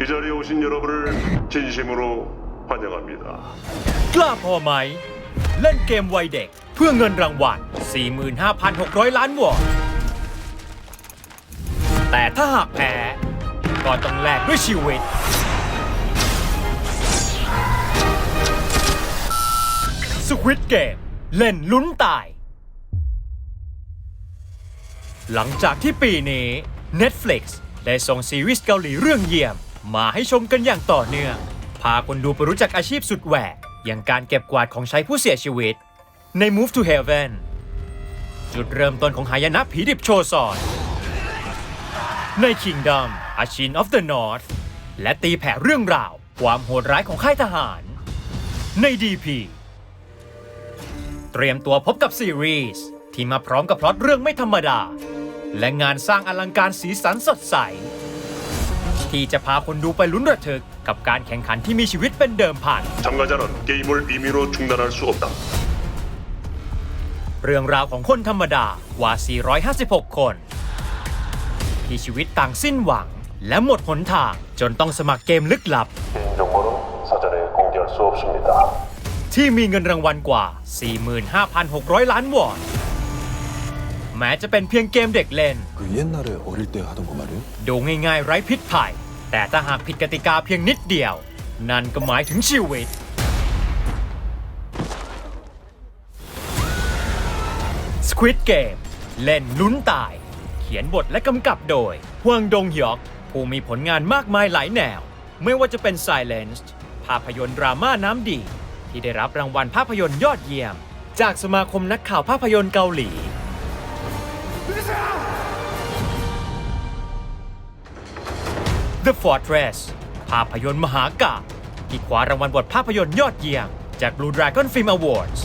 이 자리에 오신 여러분을 진심으로 환영합니다. กล้าพอไหม เล่นเกมวัยเด็ก เพื่อเงินรางวัล 45,600 ล้านวอน แต่ถ้าหากแพ้ ก็ต้องแลกด้วยชีวิต สควิตเกม เล่นลุ้นตาย หลังจากที่ปีนี้ Netflix ได้ส่งซีรีส์เกาหลีเรื่องเยี่ยม มาให้ชมกันอย่างต่อเนื่อง พาคนดูไปรู้จักอาชีพสุดแหวกอย่างการเก็บกวาดของใช้ผู้เสียชีวิต ใน Move to Heaven จุดเริ่มต้นของหายนะผีดิบโชซอน ใน Kingdom A Shin of the North และตีแผ่เรื่องราว ความโหดร้ายของค่ายทหาร ใน DP เตรียมตัวพบกับซีรีส์ที่มาพร้อมกับพล็อตเรื่องไม่ธรรมดา และงานสร้างอลังการสีสันสดใส ที่จะพาคนดูไปลุ้นระทึกกับการแข่งขันที่มีชีวิตเป็นเดิมพัน 참가자는 게임을 임의로 중단할 수 없다. เรื่องราวของคนธรรมดากว่า 456 คน ที่ชีวิตต่างสิ้นหวัง และหมดหนทาง จนต้องสมัครเกมลึกลับ 개인정보는 사전에 공개할 수 없습니다. ที่มีเงินรางวัลกว่า 45,600 ล้านวอน แม้จะเป็นเพียงเกมด็กเล่น 그 옛날에 어릴 때 하던 거 말이에요? ดูง่ายๆไร้พิษภัย แต่ถ้าหากผิดกติกาเพียงนิดเดียว นั่นก็หมายถึงชีวิต Squid Game เล่นลุ้นตาย เขียนบทและกำกับโดยฮวงดงหยอก ผู้มีผลงานมากมายหลายแนว ไม่ว่าจะเป็น Silence ภาพยนตร์ดราม่าน้ำดี ที่ได้รับรางวัลภาพยนตร์ยอดเยี่ยม จากสมาคมนักข่าวภาพยนตร์เกาหลี The Fortress ภาพยนตร์มหากาที่คว้ารางวัลบทภาพยนตร์ยอดเยี่ยมจาก Blue Dragon Film Awards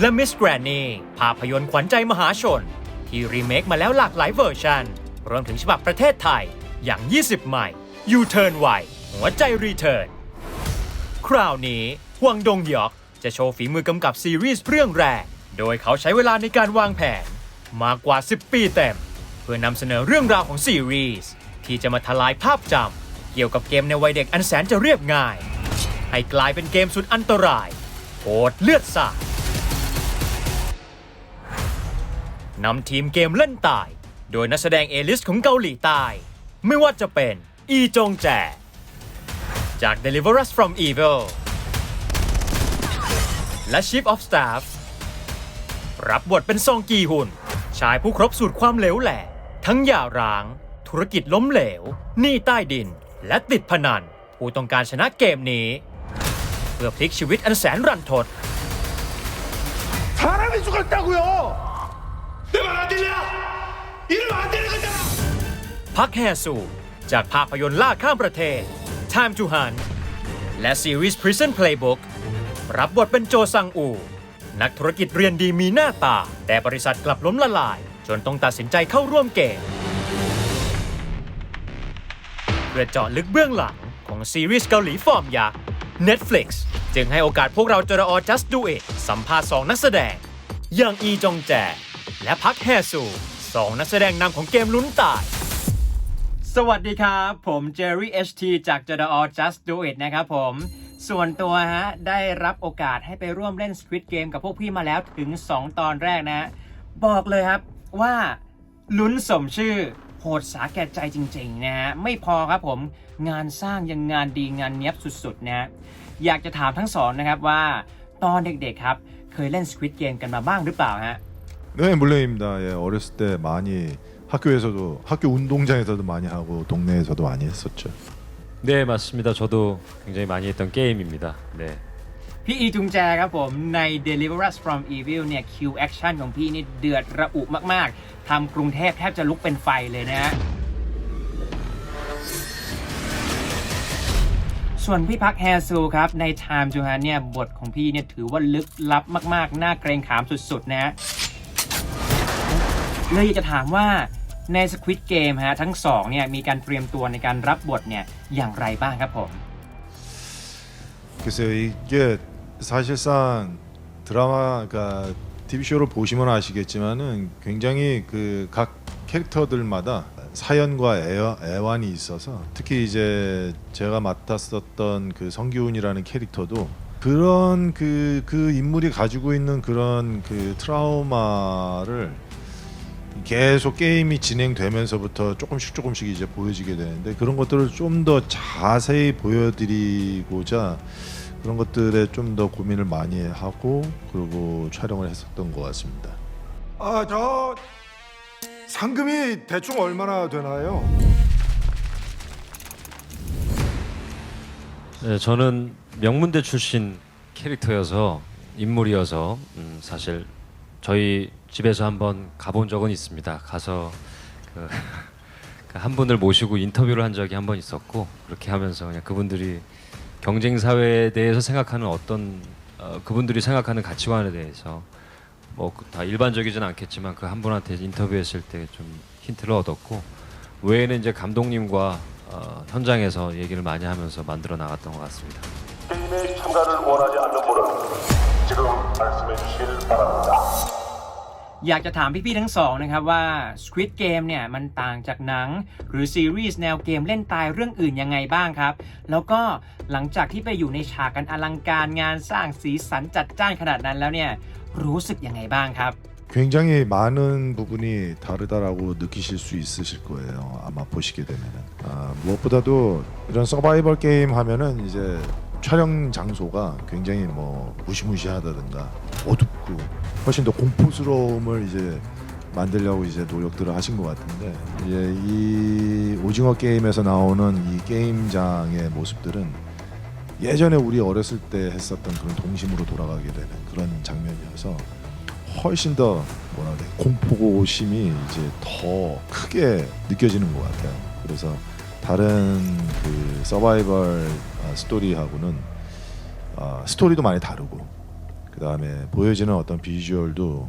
และ Miss Granny ภาพยนตร์ขวัญใจมหาชน ที่รีเมคมาแล้วหลากหลายเวอร์ชัน รวมถึงฉบับประเทศไทยอย่าง 20 ใหม่ U Turn ไวหัวใจ Return คราวนี้ฮวงดงหยอกจะโชว์ฝีมือกำกับซีรีส์เรื่องแรก โดยเขาใช้เวลาในการวางแผนมากกว่า 10 ปีเต็ม พื่อนำเสนอเรื่องราวของซีรีส์ที่จะมาทลายภาพจำเกี่ยวกับเกมในวัยเด็กอันแสนจะเรียบง่าย ให้กลายเป็นเกมสุดอันตรายโหดเลือดสาดนำทีมเกมเล่นตาย โดยนักแสดงเอลิสของเกาหลีใต้ ไม่ว่าจะเป็น อีจงแจ จาก Deliver Us from Evil และ Chief of Staff รับบทเป็นซองกีฮุน ชายผู้ครบสูตรความเหลวแหลก ทั้งหย่าร้าง ธุรกิจล้มเหลว หนี้ใต้ดิน และติดพนัน ผู้ต้องการชนะเกมนี้ เพื่อพลิกชีวิตอันแสนรันทด 사람이 죽었다고요! 내 말 안 들려? 이러면 안 되는 거잖아! พักแฮซูจากภาพยนตร์ล่าข้ามประเทศ Time to Hunt และซีรีส์ Prison Playbook รับบทเป็นโจซังอู นักธุรกิจเรียนดีมีหน้าตา แต่บริษัทกลับล้มละลาย จนต้องตัดสินใจเข้าร่วมเกมเพื่อเจาะลึกเบื้องหลังของซีรีส์เกาหลีฟอร์มยักษ์ Netflix จึงให้โอกาสพวกเราจรอ Just Do It สัมภาษณ์สองนักแสดง อย่างอีจงแจ และพักแฮซูสองนักแสดงนำของเกมลุ้นตาย สวัสดีครับ ผมเจอรี่ HT จาก j o Just Do It นะครับผม ส่วนตัวฮะ ได้รับโอกาสให้ไปร่วมเล่น Squid Game กับพวกพี่มาแล้วถึง 2 ตอนแรกนะ บอกเลยครับ ว่าลุ้นสมชื่อ โหดสาแก่ใจจริง ๆ นะฮะ ไม่พอครับผม งานสร้างยังงานดีงานเนี้ยบสุด ๆ นะฮะอยากจะถามทั้งสองนะครับว่า ตอนเด็ก ๆ ครับ เคยเล่น Squid Game กันมาบ้างหรือเปล่าฮะ 네 물론입니다. 예, 어렸을 때 많이 학교에서도 학교 운동장에서도 많이 하고 동네에서도 많이 했었죠. 네 맞습니다. 저도 굉장히 많이 했던 게임입니다. 네. พี่อีจุงแจครับผมใน Deliver Us from Evil เนี่ยคิวแอคชั่นของพี่นี่เดือดระอุมาก ๆ ทำกรุงเทพแทบจะลุกเป็นไฟเลยนะฮะ ส่วนพี่พักแฮซูครับ ใน Time to Hunt เนี่ยบทของพี่เนี่ยถือว่าลึกลับมาก ๆ น่าเกรงขามสุด ๆ นะฮะ เลยอยากจะถามว่าใน Squid Game ฮะทั้งสองเนี่ยมีการเตรียมตัวในการรับบทเนี่ยอย่างไรบ้างครับผม 글쎄요 이게 사실상 드라마가 TV 쇼를 보시면 아시겠지만은 굉장히 그 각 캐릭터들마다 사연과 애환이 있어서 특히 이제 제가 맡았었던 그 성기훈이라는 캐릭터도 그런 그, 그 인물이 가지고 있는 그런 그 트라우마를 계속 게임이 진행되면서부터 조금씩 조금씩 이제 보여지게 되는데 그런 것들을 좀 더 자세히 보여드리고자 그런 것들에 좀 더 고민을 많이 하고 그리고 촬영을 했었던 것 같습니다. 아, 저 상금이 대충 얼마나 되나요? 네, 저는 명문대 출신 캐릭터여서 인물이어서 음, 사실 저희 집에서 한번 가본 적은 있습니다. 가서 그, 그한 분을 모시고 인터뷰를 한 적이 한 번 있었고 그렇게 하면서 그냥 그분들이 경쟁 사회에 대해서 생각하는 어떤 어, 그분들이 생각하는 가치관에 대해서 뭐 다 일반적이진 않겠지만 그 한 분한테 인터뷰했을 때 좀 힌트를 얻었고 외에는 이제 감독님과 어, 현장에서 얘기를 많이 하면서 만들어 나갔던 것 같습니다. 게임에 참가를 원하지 않는 분은 지금 말씀해 주시길 바랍니다. อยากจะถามพี่ๆทั้งสองนะครับว่า Squid Game เนี่ยมันต่างจากหนัง หรือซีรีส์แนวเกมเล่นตายเรื่องอื่นยังไงบ้างครับ แล้วก็หลังจากที่ไปอยู่ในฉากกันอลังการงานสร้างสีสันจัดจ้านขนาดนั้นแล้วเนี่ยรู้สึกยังไงบ้างครับ 굉장히 많은 부분이 다르다라고 느끼실 수 있으실 거예요. 아마 보시게 되면은 아, 무엇보다도 이런 서바이벌 게임 하면은 이제 촬영 장소가 굉장히 뭐 무시무시하다든가 어둡고 훨씬 더 공포스러움을 이제 만들려고 이제 노력들을 하신 것 같은데 이제 이 오징어 게임에서 나오는 이 게임장의 모습들은 예전에 우리 어렸을 때 했었던 그런 동심으로 돌아가게 되는 그런 장면이어서 훨씬 더 뭐라 그래 공포심이 이제 더 크게 느껴지는 것 같아요. 그래서 다른 그 서바이벌 아, 스토리하고는 아, 스토리도 많이 다르고 그 다음에 보여지는 어떤 비주얼도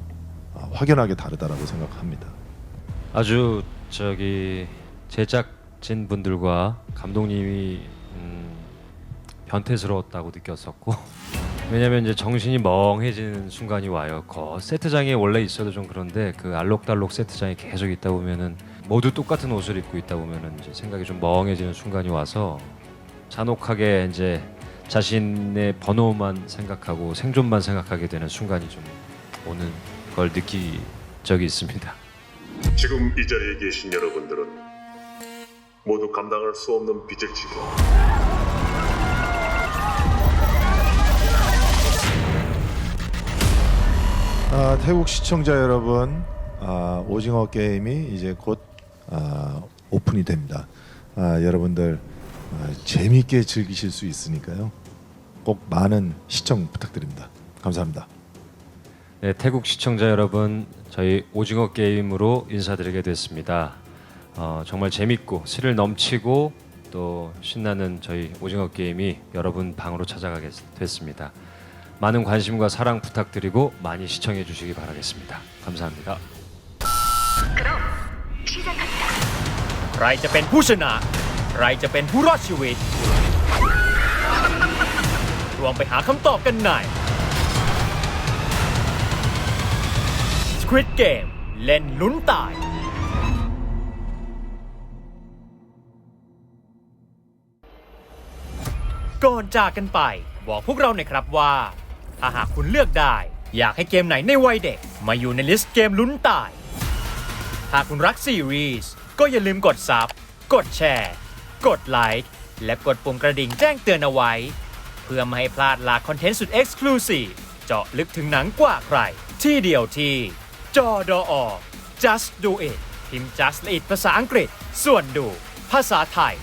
아, 확연하게 다르다라고 생각합니다. 아주 저기 제작진 분들과 감독님이 음, 변태스러웠다고 느꼈었고 왜냐면 이제 정신이 멍해지는 순간이 와요. 거 세트장에 원래 있어도 좀 그런데 그 알록달록 세트장에 계속 있다 보면은 모두 똑같은 옷을 입고 있다 보면은 이제 생각이 좀 멍해지는 순간이 와서 잔혹하게 이제 자신의 번호만 생각하고 생존만 생각하게 되는 순간이 좀 오는 걸 느낀 적이 있습니다. 지금 이 자리에 계신 여러분들은 모두 감당할 수 없는 빚을 지고 아, 태국 시청자 여러분, 아, 오징어 게임이 이제 곧 아, 오픈이 됩니다. 아, 여러분들 아, 아, 재미있게 즐기실 수 있으니까요. 꼭 많은 시청 부탁드립니다. 감사합니다. 네, 태국 시청자 여러분, 저희 오징어 게임으로 인사드리게 됐습니다. 어, 정말 재밌고 스릴 넘치고 또 신나는 저희 오징어 게임이 여러분 방으로 찾아가게 됐습니다. 많은 관심과 사랑 부탁드리고 많이 시청해 주시기 바라겠습니다. 감사합니다. 그럼 시작한다. 라이트 벤 후스나 ใครจะเป็นผู้รอดชีวิต รวมไปหาคำตอบกันใน Squid Game เล่นลุ้นตาย ก่อนจากกันไป บอกพวกเราหน่อยครับว่า ถ้าหากคุณเลือกได้ อยากให้เกมไหนในวัยเด็ก มาอยู่ในลิสต์เกมลุ้นตาย หากคุณรักซีรีส์ก็อย่าลืมกดซับ กดแชร์ กดไลค์และกดปุ่มกระดิ่งแจ้งเตือนเอาไว้ เพื่อไม่ให้พลาดหลากคอนเทนต์สุดเอ็กซ์คลูซีฟเจาะลึกถึงหนังกว่าใคร ที่เดียวที่ จอดอ Just Do It พิมพ์ Just It ภาษาอังกฤษ ส่วนดู ภาษาไทย